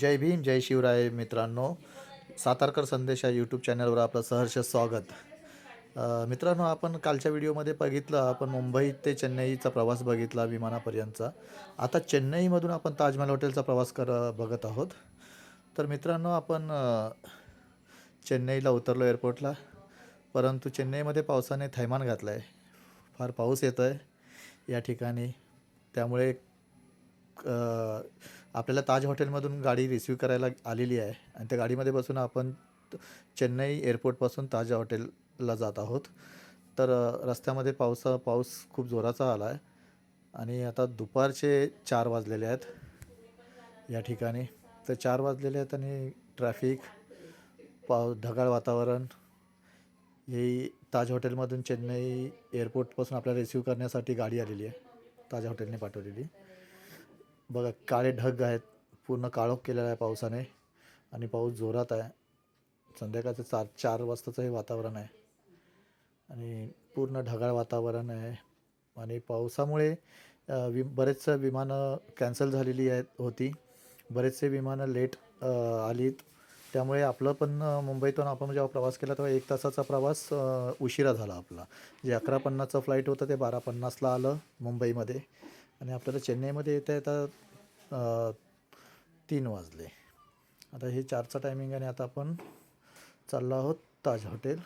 जय भीम जय शिवराय मित्रांनो. सातारकर संदेश या यूट्यूब चॅनलवर आपलं सहर्ष स्वागत. मित्रांनो आपण कालच्या व्हिडिओमध्ये बघितलं आपण मुंबई ते चेन्नईचा प्रवास बघितला विमानापर्यंतचा. आता चेन्नईमधून आपण ताजमहल हॉटेलचा प्रवास कर बघत आहोत. तर मित्रांनो आपण चेन्नईला उतरलो एअरपोर्टला परंतु चेन्नईमध्ये पावसाने थैमान घातलं आहे फार पाऊस येतो आहे या ठिकाणी. त्यामुळे आपल्याला ताज हॉटेलमधून गाडी रिसीव करायला आलेली आहे. आणि त्या गाडीमध्ये बसून आपण चेन्नई एअरपोर्टपासून ताज हॉटेलला जात आहोत. तर रस्त्यामध्ये पावसा पाऊस खूप जोराचा आला आहे आणि आता दुपारचे चार वाजलेले आहेत. या ठिकाणी तर चार वाजलेले आहेत आणि ट्रॅफिक पाव ढगाळ वातावरण हे ताज हॉटेलमधून चेन्नई एअरपोर्टपासून आपल्याला रिसीव करण्यासाठी गाडी आलेली आहे. ताज हॉटेलने पाठवलेली. बघा काळे ढग आहेत. पूर्ण काळोख केलेला आहे पावसाने. आणि पाऊस जोरात आहे. संध्याकाळचं चार चार वाजताचं हे वातावरण आहे. आणि पूर्ण ढगाळ वातावरण आहे. आणि पावसामुळे वि बरेचसं विमानं कॅन्सल झालेली आहेत होती. बरेचसे विमानं लेट आलीत. त्यामुळे आपलं पण मुंबईतून आपण जेव्हा प्रवास केला तेव्हा एक तासाचा प्रवास उशिरा झाला आपला. जे अकरा पन्नासचं फ्लाईट होतं ते बारा पन्नासला आलं मुंबईमध्ये. आणि आपल्याला चेन्नईमध्ये येता येता तीन वाजले. आता हे चारचा टायमिंग आणि आता आपण चाललो आहोत ताज हॉटेल.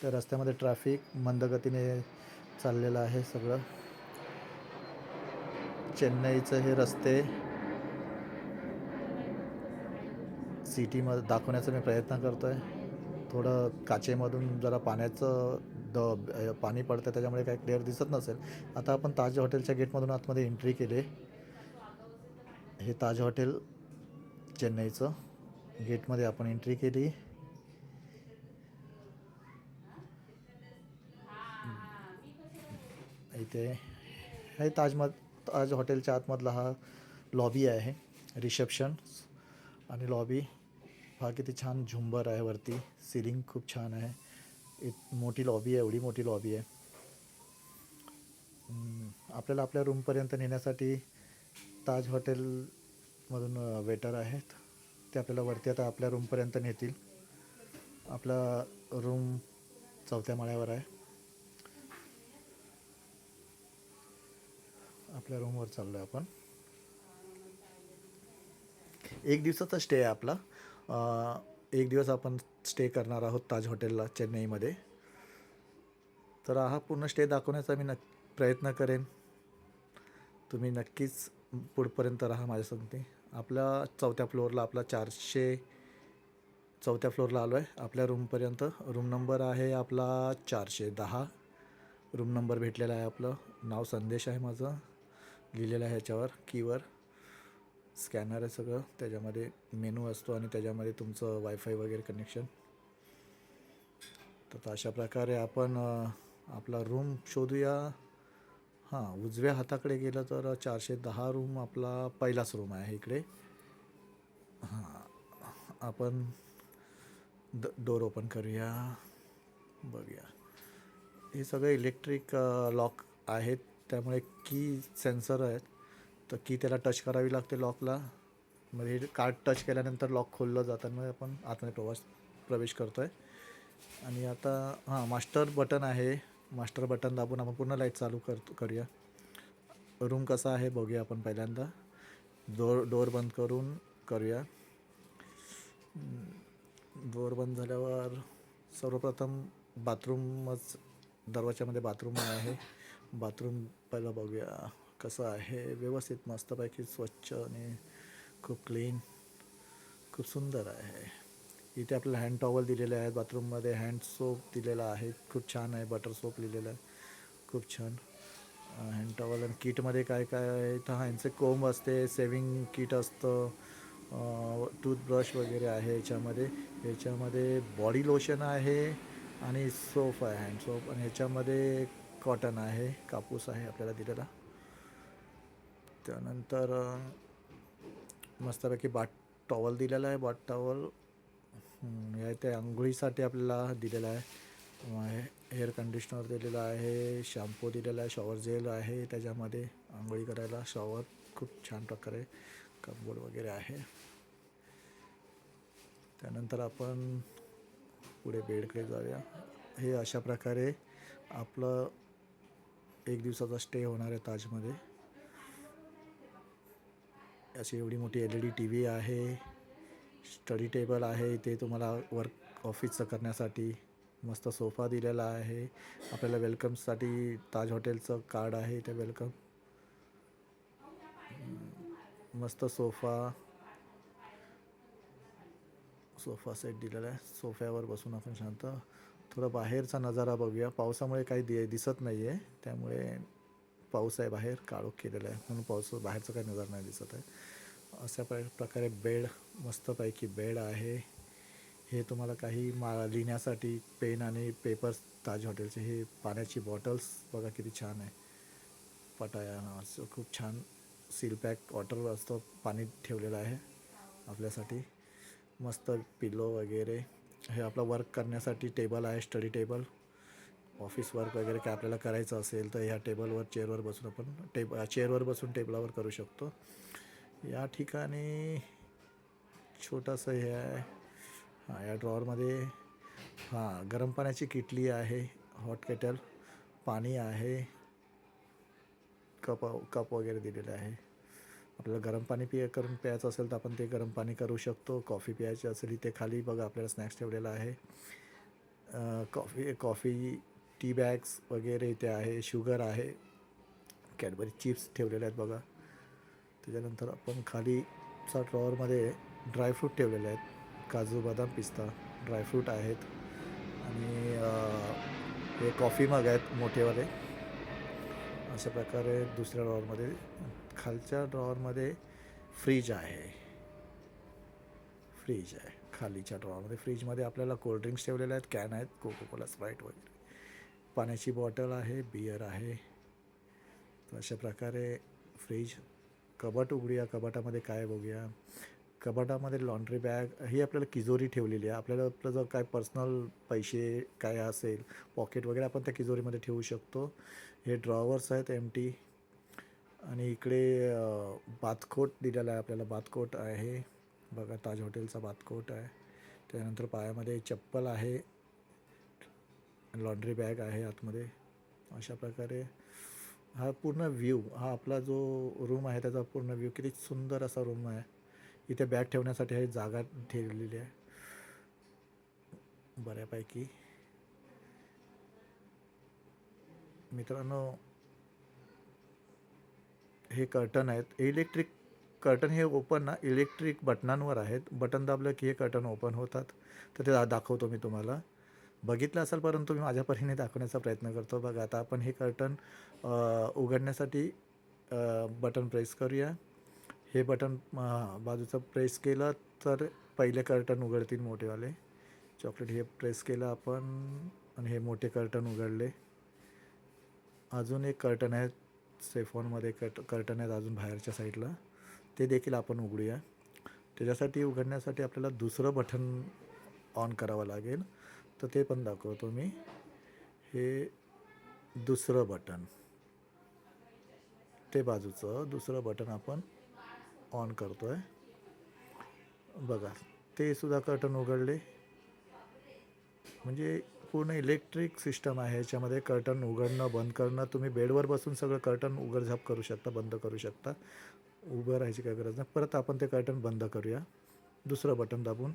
त्या रस्त्यामध्ये ट्रॅफिक मंदगतीने चाललेलं आहे सगळं. चेन्नईचं हे रस्ते सिटीमध्ये दाखवण्याचा मी प्रयत्न करतो आहे थोडं काचेमधून जरा पाण्याचं द पाणी पडतं त्याच्यामुळे काही क्लिअर दिसत नसेल. आता आपण ताज हॉटेलच्या गेटमधून आतमध्ये एंट्री केली. हे ताज हॉटेल चेन्नईचं. गेटमध्ये आपण एंट्री केली. इथे हे ताजमध ताज हॉटेलच्या आतमधला हा लॉबी आहे रिसेप्शन आणि लॉबी हा किती छान झुंबर आहे वरती. सिलिंग खूप छान आहे. इत मोठी लॉबी आहे एवढी मोठी लॉबी आहे. आपल्याला आपल्या रूमपर्यंत नेण्यासाठी ताज हॉटेलमधून वेटर आहेत. ते आपल्याला वरती आता आपल्या रूमपर्यंत नेतील. आपला रूम चौथ्या माळ्यावर आहे. आपल्या रूमवर चाललो आहे आपण. एक दिवसाचा स्टे आहे आपला. एक दिवस आपण स्टे करणार आहोत ताज हॉटेलला चेन्नईमध्ये. तर हा पूर्ण स्टे दाखवण्याचा मी नक् प्रयत्न करेन. तुम्ही नक्कीच पुढपर्यंत राहा माझ्यासोबत आपल्या चौथ्या फ्लोअरला आपला चारशे चौथ्या फ्लोअरला आलो आहे आपल्या रूमपर्यंत रूम नंबर आहे आपला चारशे दहा. रूम नंबर भेटलेला आहे आपलं. नाव संदेश आहे माझं. लिहिलेलं आहे ह्याच्यावर कीवर स्कॅनर आहे सगळं. त्याच्यामध्ये मेनू असतो आणि त्याच्यामध्ये तुमचं वायफाय वगैरे कनेक्शन तर अशा प्रकारे आपण आपला रूम शोधूया. हां उजव्या हाताकडे गेलं तर चारशे दहा रूम आपला पहिलाच रूम आहे इकडे. हां आपण द डोर ओपन करूया. बघूया. हे सगळे इलेक्ट्रिक लॉक आहेत. त्यामुळे की सेन्सर आहेत. तर की त्याला टच करावी लागते लॉकला मग हे कार्ड टच केल्यानंतर लॉक खोललं जातं. मग आपण आतमध्ये प्रवास प्रवेश करतो आहे आणि आता हां मास्टर बटन आहे. मास्टर बटन दाबून आपण पूर्ण लाइट चालू कर करूया. रूम कसा आहे बघूया आपण पहिल्यांदा. डोर डोर बंद करून करूया. डोर बंद झाल्यावर सर्वप्रथम बाथरूमच दरवाजामध्ये बाथरूम आहे. बाथरूम पहिलं बघूया. कसं आहे? व्यवस्थित मस्तपैकी स्वच्छ आणि खूप क्लीन खूप सुंदर आहे. इथे आपल्याला हँड टॉवल दिलेले आहेत बाथरूममध्ये हँड सोप दिलेला आहे. खूप छान आहे बटर सोप लिहिलेला आहे. खूप छान. हँड टॉवल आणि किटमध्ये काय काय आहे? तर हा यांचे कोंब असते सेविंग किट असतं. टूथब्रश वगैरे आहे याच्यामध्ये. याच्यामध्ये बॉडी लोशन आहे आणि सोप आहे हँड सोप आणि ह्याच्यामध्ये कॉटन आहे कापूस आहे आपल्याला दिलेला. त्यानंतर मस्तपैकी बाट टॉवल दिलेला आहे बाट टॉवल या ते आंघोळीसाठी आपल्याला दिलेला आहे. हे- हेअर कंडिशनर दिलेलं आहे शॅम्पू दिलेला आहे शॉवर जेल आहे. त्याच्यामध्ये आंघोळी करायला शॉवर खूप छान प्रकारे कपबोर्ड वगैरे आहे. त्यानंतर आपण पुढे बेडकडे जाऊया. हे अशा प्रकारे आपलं एक दिवसाचा स्टे होणार आहे ताजमध्ये. अशी एवढी मोठी L E D T V आहे स्टडी टेबल आहे ते तुम्हाला वर्क ऑफिसचं करण्यासाठी मस्त सोफा दिलेला आहे. आपल्याला वेलकमसाठी ताज हॉटेलचं कार्ड आहे ते वेलकम मस्त सोफा. सोफा सेट दिलेला आहे. सोफ्यावर बसून आपण शांत थोडं बाहेरचा नजारा बघूया. पावसामुळे काही दि दिसत नाही आहे त्यामुळे पाऊस आहे बाहेर काळोख केलेला आहे. म्हणून पाऊस बाहेरचं काही नजारा नाही दिसत आहे. अशा प्रकारे बेड मस्तपैकी बेड आहे. हे तुम्हाला काही मा लिहिण्यासाठी पेन आणि पेपर्स ताज हॉटेलचे हे पाण्याची बॉटल्स बघा किती छान आहे. पटाया नावाचं खूप छान सील पॅक वॉटर असतो पाणी ठेवलेलं आहे आपल्यासाठी. मस्त पिलो वगैरे. हे आपलं वर्क करण्यासाठी टेबल आहे स्टडी टेबल. ऑफिस वर्क वगैरे काय आपल्याला करायचं असेल तर ह्या टेबलवर चेअरवर बसून आपण टेब चेअरवर बसून टेबलावर करू शकतो. या ठिकाणी छोटंसं हे आहे. हां या ड्रॉवरमध्ये हां गरम पाण्याची किटली आहे हॉट केटल पाणी आहे कप कप वगैरे दिलेलं आहे. आपल्याला गरम पाणी पिय करून प्यायचं असेल तर आपण ते गरम पाणी करू शकतो. कॉफी प्यायची असेल इथे खाली बघा आपल्याला स्नॅक्स ठेवलेला आहे. कॉफी कॉफी टी बॅग्स वगैरे इथे आहे शुगर आहे. कॅडबरी चिप्स ठेवलेले आहेत बघा. त्याच्यानंतर आपण खालीचा ड्रॉवरमध्ये ड्रायफ्रूट ठेवलेले आहेत. काजू बदाम पिस्ता ड्रायफ्रूट आहेत. आणि हे कॉफी मग आहेत मोठेवाले. अशा प्रकारे दुसऱ्या ड्रॉवरमध्ये खालच्या ड्रॉवरमध्ये फ्रीज आहे. फ्रीज आहे. खालीच्या ड्रॉवरमध्ये फ्रीजमध्ये आपल्याला कोल्ड्रिंक्स ठेवलेले आहेत कॅन आहेत कोको कोला स्प्राईट वगैरे. पाण्याची बॉटल आहे बियर आहे. तर अशा प्रकारे फ्रीज कबट उघडूया. कबाटामध्ये काय बघूया? कबाटामध्ये लॉन्ड्री बॅग ही आपल्याला किजोरी ठेवलेली आहे. आपल्याला आपलं जर काय पर्सनल पैसे काय असेल पॉकेट वगैरे आपण त्या किजोरीमध्ये ठेवू शकतो. हे ड्रॉवर्स आहेत एम टी आणि इकडे बातकोट बाथकोट दिलेला आहे आपल्याला. बाथकोट आहे. बघा ताज हॉटेलचा बातकोट आहे. त्यानंतर पायामध्ये चप्पल आहे. लॉन्ड्री बॅग आहे आतमध्ये. अशा प्रकारे हा पूर्ण व्ह्यू हा आपला जो रूम आहे त्याचा पूर्ण व्ह्यू किती सुंदर असा रूम आहे. इथे बॅग ठेवण्यासाठी हे जागा ठेवलेली आहे. बऱ्यापैकी. मित्रांनो हे कर्टन आहेत. इलेक्ट्रिक कर्टन हे ओपन ना इलेक्ट्रिक बटनांवर आहेत. बटन दाबलं की हे कर्टन ओपन होतात. तर ते दाखवतो मी तुम्हाला. बघितलं असेल परंतु मी माझ्या परीने दाखवण्याचा प्रयत्न करतो. बघा आता आपण हे कर्टन उघडण्यासाठी बटन प्रेस करूया. हे बटन बाजूचं प्रेस केलं तर पहिले कर्टन उघडतील मोठेवाले. चॉकलेट हे प्रेस केलं आपण आणि हे मोठे कर्टन उघडले. अजून एक कर्टन आहे सेफॉनमध्ये कट कर्टन आहेत अजून बाहेरच्या साईडला ते देखील आपण उघडूया. त्याच्यासाठी उघडण्यासाठी आपल्याला दुसरं बटन ऑन करावं लागेल. तर ते पण दाखवतो मी. हे दुसरं बटन. ते बाजूचं दुसरं बटन आपण ऑन करतो आहे बघा ते सुद्धा कर्टन उघडले. म्हणजे पूर्ण इलेक्ट्रिक सिस्टम आहे याच्यामध्ये कर्टन उघडणं बंद करणं. तुम्ही बेडवर बसून सगळं कर्टन उघडझाप करू शकता बंद करू शकता. उभं राहायची काय गरज नाही. परत आपण ते कर्टन बंद करूया. दुसरं बटन दाबून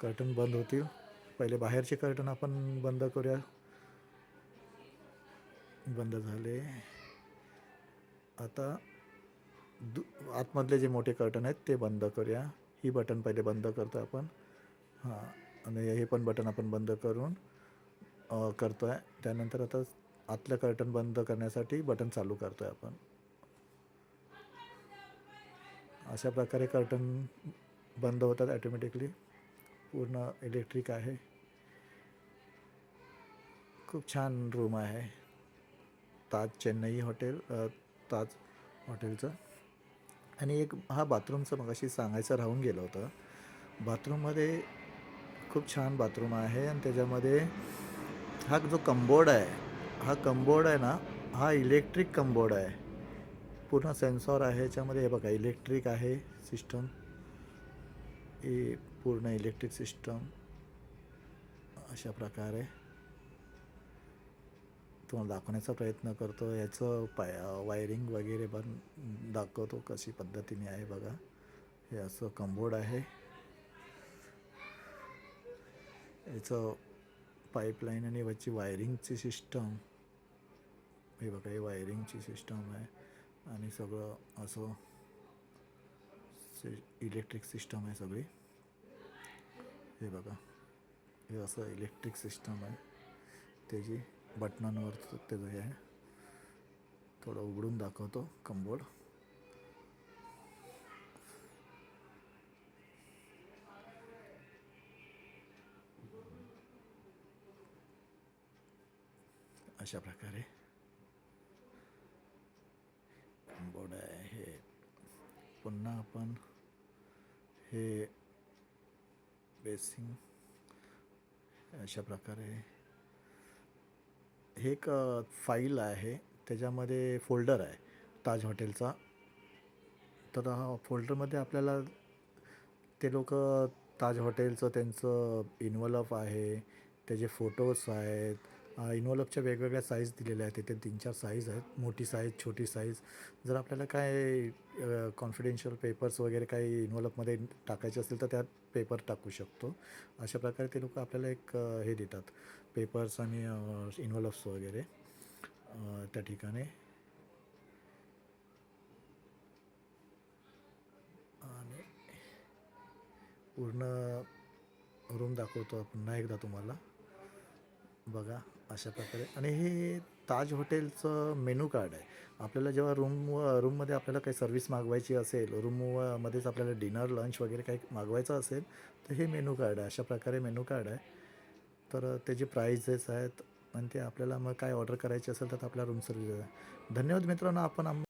कर्टन बंद होतील. पहिले बाहेरचे कर्टन आपण बंद करूया. बंद झाले. आता दु आतमधले जे मोठे कर्टन आहेत ते बंद करूया. ही बटन पहिले बंद करतो आपण. हां आणि हे पण बटन आपण बंद करून करतो आहे त्यानंतर आता आतलं कर्टन बंद करण्यासाठी बटन चालू करतो आहे आपण. अशा प्रकारे कर्टन बंद होतात ॲटोमॅटिकली पूर्ण इलेक्ट्रिक आहे. खूप छान रूम आहे. ताज चेन्नई हॉटेल ताज हॉटेलचं आणि एक हा बाथरूमचं मगाशी सांगायचं राहून गेलं होतं. बाथरूममध्ये खूप छान बाथरूम आहे आणि त्याच्यामध्ये हा जो कंबोर्ड आहे हा कंबोर्ड आहे ना हा इलेक्ट्रिक कंबोर्ड आहे. पूर्ण सेन्सॉर आहे याच्यामध्ये हे बघा इलेक्ट्रिक आहे सिस्टम ही पूर्ण इलेक्ट्रिक सिस्टम अशा प्रकारे तुम्हाला दाखवण्याचा प्रयत्न करतो. याचं पाय वायरिंग वगैरे पण दाखवतो कशी पद्धतीने आहे बघा. हे असं कंबोर्ड आहे. याचं पाईपलाईन आणि वरची वायरिंगची सिस्टम हे बघा हे वायरिंगची सिस्टम आहे. आणि सगळं असं इलेक्ट्रिक सिस्टम आहे सगळी. हे बघा. हे असं इलेक्ट्रिक सिस्टम आहे. त्याची बटनांवर त्याचं हे आहे. थोडं उघडून दाखवतो कंबोर्ड अशा प्रकारे कंबोर्ड आहे. हे पुन्हा आपण हे ड्रेसिंग अशा प्रकारे. हे एक फाईल आहे. त्याच्यामध्ये फोल्डर आहे. ताज हॉटेलचा. तर हा फोल्डरमध्ये आपल्याला ते लोक ताज हॉटेलचं त्यांचं इन्व्हलप आहे. त्याचे फोटोज आहेत. इनोलपच्या वेगवेगळ्या साईज दिलेल्या आहेत. तिथे तीन चार साईज आहेत. मोठी साईज छोटी साईज जर आपल्याला काय कॉन्फिडेन्शियल पेपर्स वगैरे काही इनोलपमध्ये टाकायचे असतील तर त्यात पेपर टाकू शकतो. अशा प्रकारे ते लोक आपल्याला एक हे देतात. पेपर्स आणि इनोलप्स वगैरे त्या ठिकाणी. आणि पूर्ण रूम दाखवतो पुन्हा एकदा तुम्हाला. बघा अशा प्रकारे. आणि हे ताज हॉटेलचं मेनू कार्ड आहे. आपल्याला जेव्हा रूम रूममध्ये आपल्याला काही सर्विस मागवायची असेल रूममध्येच आपल्याला डिनर लंच वगैरे काही मागवायचं असेल तर हे मेनू कार्ड आहे. अशा प्रकारे मेनू कार्ड आहे. तर त्याचे प्राइजेस आहेत आणि ते आपल्याला मग काय ऑर्डर करायचे असेल तर आपल्या रूम सर्व्हिस आहे धन्यवाद मित्रांनो आपण आम